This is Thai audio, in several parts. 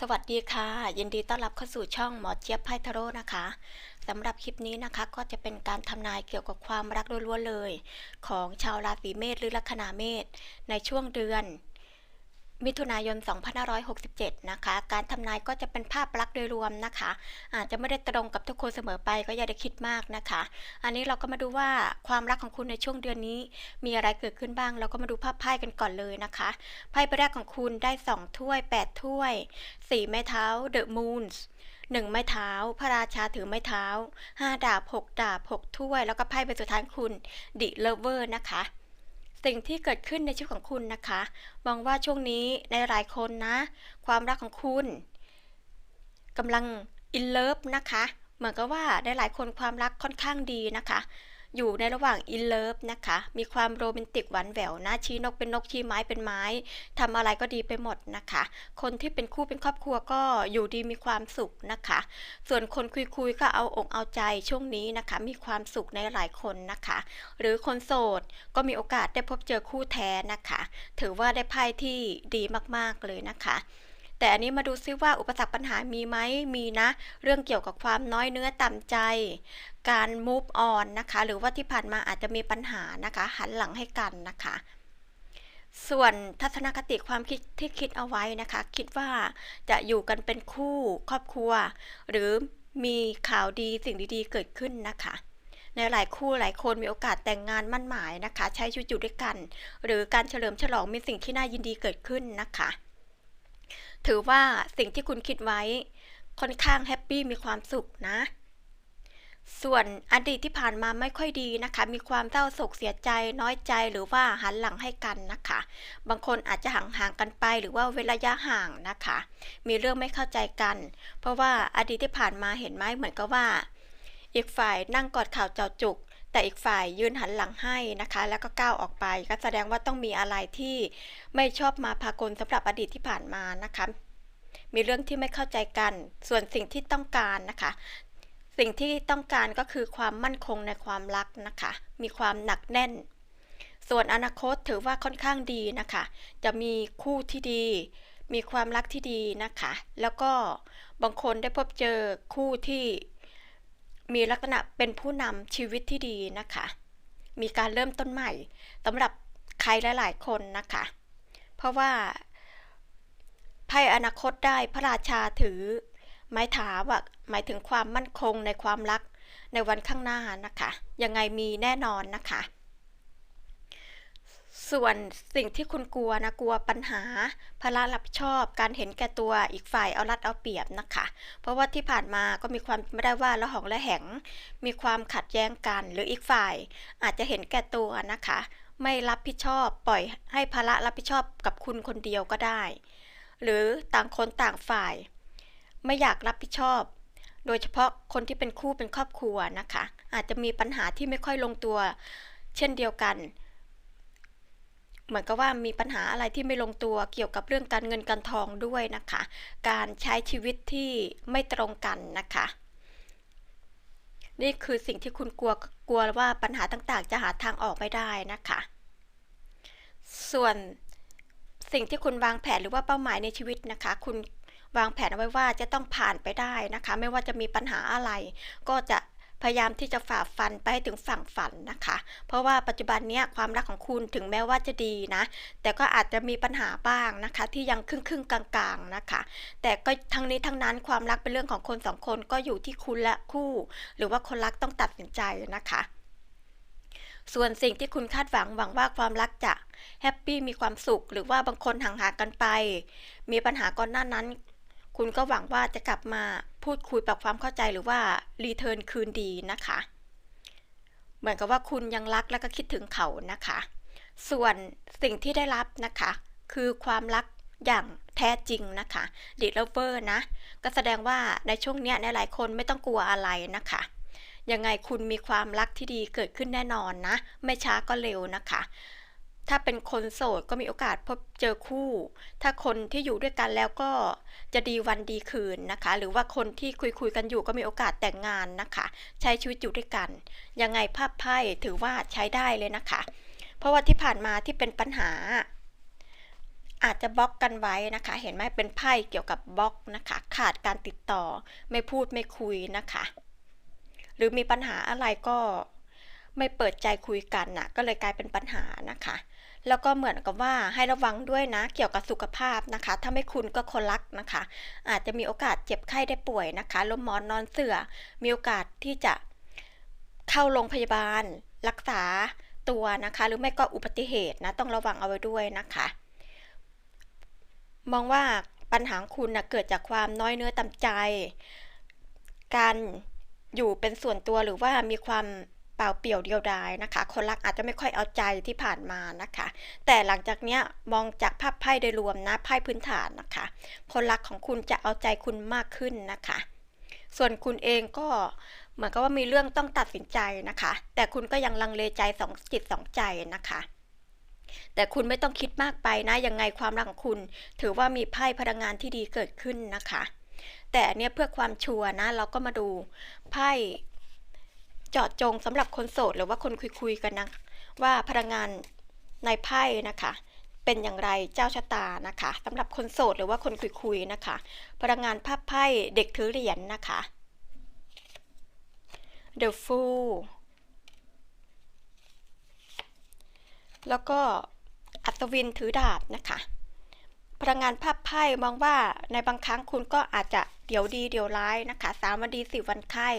สวัสดีค่ะ ยินดีต้อนรับเข้าสู่ช่องหมอเจี๊ยบไพ่ทาโร่นะคะสำหรับคลิปนี้นะคะก็จะเป็นการทำนายเกี่ยวกับความรักล้วนๆเลย ของชาวราศีเมษหรือลัคนาเมษในช่วงเดือน มิถุนายน 2567 นะคะ การทำนายก็จะเป็นภาพลักษณ์โดยรวมนะคะ อาจจะไม่ได้ตรงกับทุกคนเสมอไปก็อย่าได้คิดมากนะคะ อันนี้เราก็มาดูว่าความรักของคุณในช่วงเดือนนี้ มีอะไรเกิดขึ้นบ้าง เราก็มาดูภาพไพ่กันก่อนเลยนะคะ ไพ่ใบแรกของคุณได้ 2 ถ้วย 8 ถ้วย 4 ไม้เท้า The Moons หนึ่งไม้เท้า พระราชาถือไม้เท้า 5 ดาบ 6 ดาบ 6 ถ้วย แล้วก็ไพ่ใบสุดท้ายคุณ The Lover นะคะ สิ่งที่เกิดขึ้นในชีวิตของคุณนะคะมองว่าช่วงนี้ในหลายคนนะ ความรักของคุณกำลังอินเลิฟนะคะ เหมือนกับว่าในหลายคนความรักค่อนข้างดีนะคะ อยู่ในระหว่างอินเลิฟนะคะ มีความโรแมนติกหวานแหววนะชี้นกเป็นนกชี้ไม้เป็นไม้ทำอะไรก็ดีไปหมดนะคะ คนที่เป็นคู่เป็นครอบครัวก็อยู่ดีมีความสุขนะคะ ส่วนคนคุยๆก็เอาอกเอาใจช่วงนี้นะคะ มีความสุขในหลายคนนะคะ หรือคนโสดก็มีโอกาสได้พบเจอคู่แท้นะคะ ถือว่าได้ไพ่ที่ดีมากๆเลยนะคะ แต่อันนี้มาดูซิว่าอุปสรรคปัญหามีไหมมีนะ เรื่องเกี่ยวกับความน้อยเนื้อต่ำใจ การ move on นะคะ หรือว่าที่ผ่านมาอาจจะมีปัญหานะคะ หันหลังให้กันนะคะส่วนทัศนคติความคิดที่คิดเอาไว้นะคะ คิดว่าจะอยู่กันเป็นคู่ครอบครัว หรือมีข่าวดีสิ่งดีๆเกิดขึ้นนะคะ ในหลายคู่หลายคนมีโอกาสแต่งงานมั่นหมายนะคะ ใช้ชีวิตอยู่ด้วยกัน หรือการเฉลิมฉลองมีสิ่งที่น่ายินดีเกิดขึ้นนะคะ ถือว่าสิ่งที่คุณคิดไว้ค่อนข้างแฮปปี้มีความสุขนะ ส่วนอดีตที่ผ่านมาไม่ค่อยดีนะคะ มีความเศร้าโศกเสียใจน้อยใจหรือว่าหันหลังให้กันนะคะ บางคนอาจจะห่างๆกันไปหรือว่าเว้นระยะห่างนะคะ มีเรื่องไม่เข้าใจกัน เพราะว่าอดีตที่ผ่านมาเห็นไหมเหมือนกับว่า อีกฝ่ายนั่งกอดข่าวเจ้าจุก แต่อีกฝ่ายยืนหันหลังให้นะคะ แล้วก็ก้าวออกไป ก็แสดงว่าต้องมีอะไรที่ไม่ชอบมาพากลสำหรับอดีตที่ผ่านมานะคะ มีเรื่องที่ไม่เข้าใจกัน ส่วนสิ่งที่ต้องการนะคะ สิ่งที่ต้องการก็คือความมั่นคงในความรักนะคะ มีความหนักแน่น ส่วนอนาคตถือว่าค่อนข้างดีนะคะ จะมีคู่ที่ดีมีความรักที่ดีนะคะ แล้วก็บางคนได้พบเจอคู่ที่ มีลักษณะเป็นผู้นำชีวิตที่ดีนะคะ มีการเริ่มต้นใหม่สำหรับใครหลายๆคนนะคะ เพราะว่าไพ่อนาคตได้พระราชาถือ ไม้ถาว่าหมายถึงความมั่นคงในความรักในวันข้างหน้านะคะ ยังไงมีแน่นอนนะคะ ส่วนสิ่งที่คุณกลัวนะกลัวปัญหาภาระรับผิดชอบ การเห็นแก่ตัวอีกฝ่ายเอารัดเอาเปรียบนะคะ เพราะว่าที่ผ่านมาก็มีความไม่ได้ว่าละหองละแหง มีความขัดแย้งกัน หรืออีกฝ่าย อาจจะเห็นแก่ตัวนะคะ ไม่รับผิดชอบปล่อยให้ภาระรับผิดชอบกับคุณคนเดียวก็ได้ หรือต่างคนต่างฝ่าย ไม่อยากรับผิดชอบโดยเฉพาะคนที่เป็นคู่เป็นครอบครัวนะคะ อาจจะมีปัญหาที่ไม่ค่อยลงตัว เช่นเดียวกัน เหมือนกับว่ามีปัญหาอะไรที่ไม่ลงตัวเกี่ยวกับเรื่องการเงินการทองด้วยนะคะ การใช้ชีวิตที่ไม่ตรงกันนะคะ นี่คือสิ่งที่คุณกลัวกลัวว่าปัญหาต่างๆ จะหาทางออกไม่ได้นะคะ ส่วนสิ่งที่คุณวางแผนหรือว่าเป้าหมายในชีวิตนะคะ คุณวางแผนเอาไว้ว่าจะต้องผ่านไปได้นะคะ ไม่ว่าจะมีปัญหาอะไร ก็จะ พยายามที่จะฝ่าฟันไปให้ถึงฝั่งฝันนะคะ เพราะว่าปัจจุบันนี้ความรักของคุณถึงแม้ว่าจะดีนะ แต่ก็อาจจะมีปัญหาบ้างนะคะ ที่ยังครึ่งครึ่งๆกลางๆนะคะ แต่ก็ทั้งนี้ทั้งนั้นความรักเป็นเรื่องของคนสองคนก็อยู่ที่คุณและคู่ หรือว่าคนรักต้องตัดสินใจนะคะส่วนสิ่งที่คุณคาดหวังหวังว่าความรักจะแฮปปี้มีความสุข หรือว่าบางคนห่างๆกันไป มีปัญหาก่อนหน้านั้น คุณก็หวังว่าจะกลับมาพูดคุยปรับความเข้าใจหรือว่ารีเทิร์นคืนดีนะคะ เหมือนกับว่าคุณยังรักและก็คิดถึงเขานะคะ ส่วนสิ่งที่ได้รับนะคะ คือความรักอย่างแท้จริงนะคะดีเลเวอร์นะ ก็แสดงว่าในช่วงเนี้ยในหลายคนไม่ต้องกลัวอะไรนะคะ ยังไงคุณมีความรักที่ดีเกิดขึ้นแน่นอนนะ ไม่ช้าก็เร็วนะคะ ถ้าเป็นคนโสดก็มีโอกาสพบเจอคู่ ถ้าคนที่อยู่ด้วยกันแล้วก็จะดีวันดีคืนนะคะ หรือว่าคนที่คุยคุยกันอยู่ก็มีโอกาสแต่งงานนะคะ ใช้ชีวิตอยู่ด้วยกัน ยังไงภาพไพ่ถือว่าใช้ได้เลยนะคะ เพราะว่าที่ผ่านมาที่เป็นปัญหา อาจจะบล็อกกันไว้นะคะ เห็นไหมเป็นไพ่เกี่ยวกับบล็อกนะคะ ขาดการติดต่อ ไม่พูดไม่คุยนะคะ หรือมีปัญหาอะไรก็ไม่เปิดใจคุยกันน่ะ ก็เลยกลายเป็นปัญหานะคะ แล้วก็เหมือนกับว่าให้ระวังด้วยนะเกี่ยวกับสุขภาพนะคะ ถ้าไม่คุณก็คนรักนะคะ อาจจะมีโอกาสเจ็บไข้ได้ป่วยนะคะล้มหมอนนอนเสื่อมีโอกาสที่จะเข้าโรงพยาบาล รักษาตัวนะคะ หรือไม่ก็อุบัติเหตุนะต้องระวังเอาไว้ด้วยนะคะ มองว่าปัญหาคุณนะเกิดจากความน้อยเนื้อต่ำใจ การอยู่เป็นส่วนตัวหรือว่ามีความ เปล่าเปลี่ยวเดียวดายนะคะ คนรักอาจจะไม่ค่อยเอาใจที่ผ่านมานะคะ แต่หลังจากเนี้ยมองจากภาพไพ่โดยรวมนะไพ่พื้นฐานนะคะ คนรักของคุณจะเอาใจคุณมากขึ้นนะคะ ส่วนคุณเองก็เหมือนกับว่ามีเรื่องต้องตัดสินใจนะคะ แต่คุณก็ยังลังเลใจสองจิตสองใจนะคะแต่คุณไม่ต้องคิดมากไปนะ ยังไงความรักของคุณ ถือว่ามีไพ่พลังงานที่ดีเกิดขึ้นนะคะ แต่อันเนี่ยเพื่อความชัวร์นะ เราก็มาดูไพ่ จาะจงสำหรับคนโสดหรือว่าคนคุยๆกันนะว่าพลังงานในไพ่นะคะ เป็นอย่างไรเจ้าชะตานะคะสำหรับคนโสดหรือว่าคนคุยๆนะคะ พลังงานภาพไพ่เด็กถือเหรียญนะคะ The Fool แล้วก็อัศวินถือดาบนะคะ พลังงานภาพไพ่มองว่าในบางครั้งคุณก็อาจจะเดี๋ยวดีเดี๋ยวร้ายนะคะสามวันดีสี่วันไข้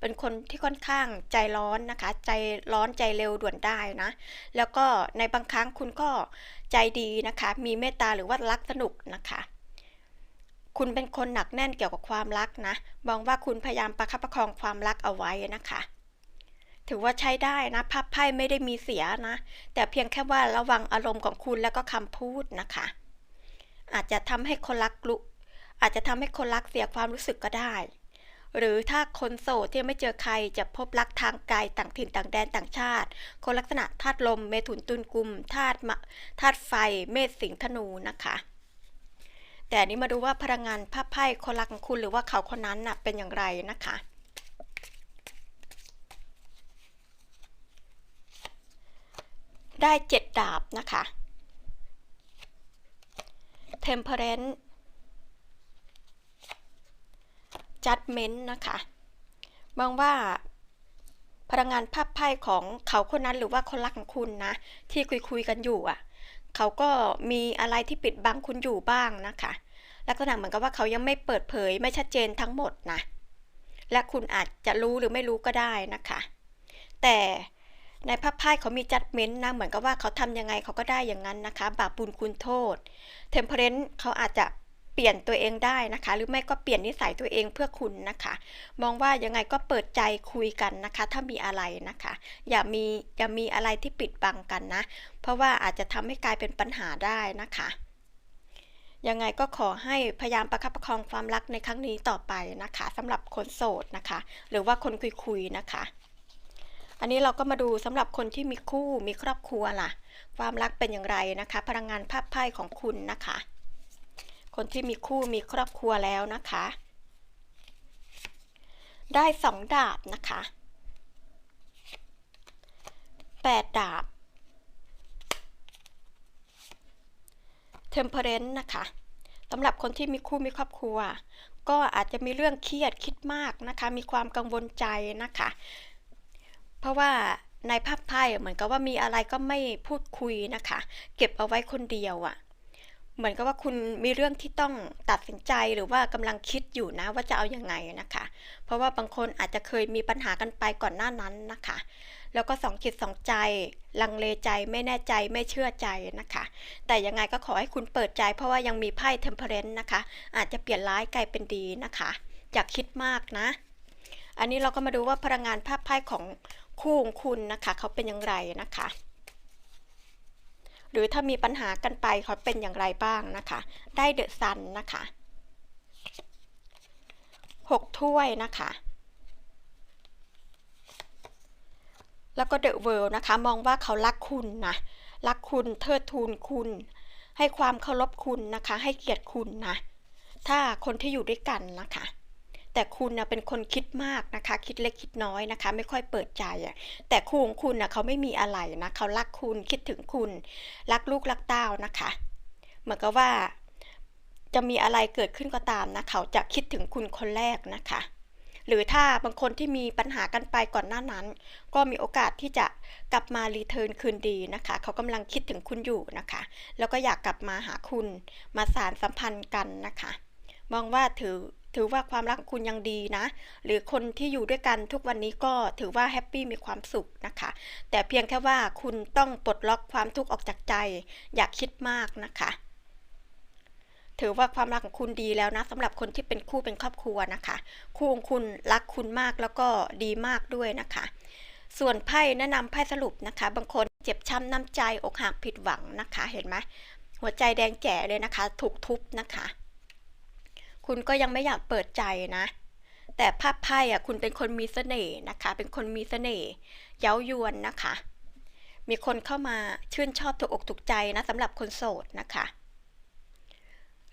เป็นคนที่ค่อนข้างใจร้อนนะคะ ใจร้อนใจเร็วด่วนได้นะ แล้วก็ในบางครั้งคุณก็ใจดีนะคะ มีเมตตาหรือว่ารักสนุกนะคะ คุณเป็นคนหนักแน่นเกี่ยวกับความรักนะมองว่าคุณพยายามประคับประคองความรักเอาไว้นะคะ ถือว่าใช้ได้นะภาพไพ่ไม่ได้มีเสียนะ แต่เพียงแค่ว่าระวังอารมณ์ของคุณแล้วก็คำพูดนะคะ อาจจะทำให้คนรักลุอาจจะทำให้คนรักเสียความรู้สึกก็ได้ หรือถ้าคนโสดที่ไม่เจอใครจะพบรักทางไกลต่างถิ่นต่างแดนต่างชาติ คนลักษณะธาตุลม เมถุนตุลกุมธาตุมะธาตุไฟ เมษสิงธนูนะคะ แต่นนี้มาดูว่าพลังงานภาพไพ่คนรักของคุณหรือว่าเขาคนนั้นน่ะเป็นอย่างไรนะคะได้เจ็ดดาบนะคะ temperance judgment นะคะมองว่าพลังงานภาพไพ่ของเขาคนนั้นหรือว่าคนรักของคุณนะ ที่คุยคุยกันอยู่อะ เขาก็มีอะไรที่ปิดบังคุณอยู่บ้างนะคะ ลักษณะเหมือนกับว่าเขายังไม่เปิดเผยไม่ชัดเจนทั้งหมดนะ และคุณอาจจะรู้หรือไม่รู้ก็ได้นะคะ แต่ ในภาพไพ่เขามีจัดเม้นนะเหมือนกับว่าเขาทำยังไงเขาก็ได้อย่างนั้นนะคะ บาปบุญคุณโทษเทมเพลนเขาอาจจะเปลี่ยนตัวเองได้นะคะ หรือไม่ก็เปลี่ยนนิสัยตัวเองเพื่อคุณนะคะ มองว่ายังไงก็เปิดใจคุยกันนะคะ ถ้ามีอะไรนะคะ อย่ามีอย่ามีอะไรที่ปิดบังกันนะ เพราะว่าอาจจะทำให้กลายเป็นปัญหาได้นะคะยังไงก็ขอให้พยายามประคับประคองความรักในครั้งนี้ต่อไปนะคะสำหรับคนโสดนะคะ หรือว่าคนคุยๆนะคะ อันนี้เราก็มาดูสำหรับคนที่มีคู่มีครอบครัวล่ะ ความรักเป็นอย่างไรนะคะ พลังงานภาพไพ่ของคุณนะคะ คนที่มีคู่มีครอบครัวแล้วนะคะ ได้สองดาบนะคะแปดดาบ temperance นะคะสำหรับคนที่มีคู่มีครอบครัว ก็อาจจะมีเรื่องเครียดคิดมากนะคะ มีความกังวลใจนะคะ เพราะว่าในภาพไพ่เหมือนกับว่ามีอะไรก็ไม่พูดคุยนะคะ เก็บเอาไว้คนเดียวอะ่ะ เหมือนกับว่าคุณมีเรื่องที่ต้องตัดสินใจหรือว่ากำลังคิดอยู่นะว่าจะเอาอยัางไงนะคะ เพราะว่าบางคนอาจจะเคยมีปัญหากันไปก่อนหน้านั้นนะคะ แล้วก็สองจิตสองใจ ลังเลใจไม่แน่ใจไม่เชื่อใจนะคะ แต่ยังไงก็ขอให้คุณเปิดใจ เพราะว่ายังมีไพ่เทมเพลนนะคะ อาจจะเปลี่ยนร้ายกลายเป็นดีนะคะอย่าคิดมากนะ อันนี้เราก็มาดูว่าพลังงานภาพไพ่ของ คู่ของคุณนะคะเขาเป็นอย่างไรนะคะ หรือถ้ามีปัญหากันไปเขาเป็นอย่างไรบ้างนะคะ ได้เดอะซันนะคะหกถ้วยนะคะ แล้วก็เดอะเวิลด์นะคะ มองว่าเขารักคุณนะรักคุณเทิดทูนคุณ ให้ความเคารพคุณนะคะ ให้เกียรติคุณนะถ้าคนที่อยู่ด้วยกันนะคะ แต่คุณนะเป็นคนคิดมากนะคะ คิดเล็กคิดน้อยนะคะ ไม่ค่อยเปิดใจอะแต่คู่ของคุณนะเขาไม่มีอะไรนะเขารักคุณคิดถึงคุณ รักลูกรักเต้านะคะ เหมือนกับว่าจะมีอะไรเกิดขึ้นก็ตามนะเขาจะคิดถึงคุณคนแรกนะคะ หรือถ้าบางคนที่มีปัญหากันไปก่อนหน้านั้น ก็มีโอกาสที่จะกลับมารีเทิร์นคืนดีนะคะ เขากำลังคิดถึงคุณอยู่นะคะ แล้วก็อยากกลับมาหาคุณมาสารสัมพันธ์กันนะคะมองว่าถือ ถือว่าความรักคุณยังดีนะ หรือคนที่อยู่ด้วยกันทุกวันนี้ก็ถือว่าแฮปปี้มีความสุขนะคะ แต่เพียงแค่ว่าคุณต้องปลดล็อกความทุกข์ออกจากใจ อย่าคิดมากนะคะ ถือว่าความรักของคุณดีแล้วนะสำหรับคนที่เป็นคู่เป็นครอบครัวนะคะ คู่ของคุณรักคุณมากแล้วก็ดีมากด้วยนะคะ ส่วนไพ่แนะนำไพ่สรุปนะคะ บางคนเจ็บช้ำน้ำใจอกหักผิดหวังนะคะ เห็นไหมหัวใจแดงแจ๋เลยนะคะ ถูกทุบนะคะ คุณก็ยังไม่อยากเปิดใจนะ แต่ภาพไพ่อะคุณเป็นคนมีเสน่ห์นะคะ เป็นคนมีเสน่ห์เย้ายวนนะคะ มีคนเข้ามาชื่นชอบถูกอกถูกใจนะสำหรับคนโสดนะคะ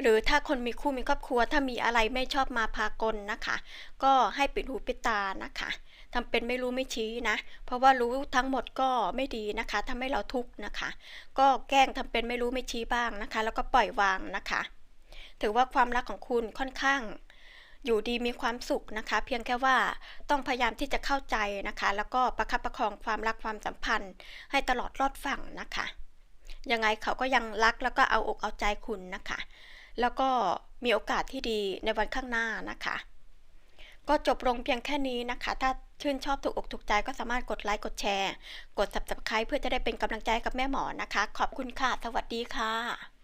หรือถ้าคนมีคู่มีครอบครัว ถ้ามีอะไรไม่ชอบมาพากลนะคะ ก็ให้ปิดหูปิดตานะคะทำเป็นไม่รู้ไม่ชี้นะ เพราะว่ารู้ทั้งหมดก็ไม่ดีนะคะทำให้เราทุกข์นะคะ ก็แกล้งทำเป็นไม่รู้ไม่ชี้บ้างนะคะ แล้วก็ปล่อยวางนะคะ ถือว่าความรักของคุณค่อนข้าง อยู่ดีมีความสุขนะคะ เพียงแค่ว่าต้องพยายามที่จะเข้าใจนะคะ แล้วก็ประคับประคองความรักความสัมพันธ์ ให้ตลอดรอดฝั่งนะคะ ยังไงเขาก็ยังรักแล้วก็เอาอกเอาใจคุณนะคะ แล้วก็มีโอกาสที่ดีในวันข้างหน้านะคะ ก็จบลงเพียงแค่นี้นะคะ ถ้าชื่นชอบถูกอกถูกใจก็สามารถกดไลค์กดแชร์ กด subscribe เพื่อจะได้เป็นกำลังใจกับแม่หมอนะคะ ขอบคุณค่ะ สวัสดีค่ะ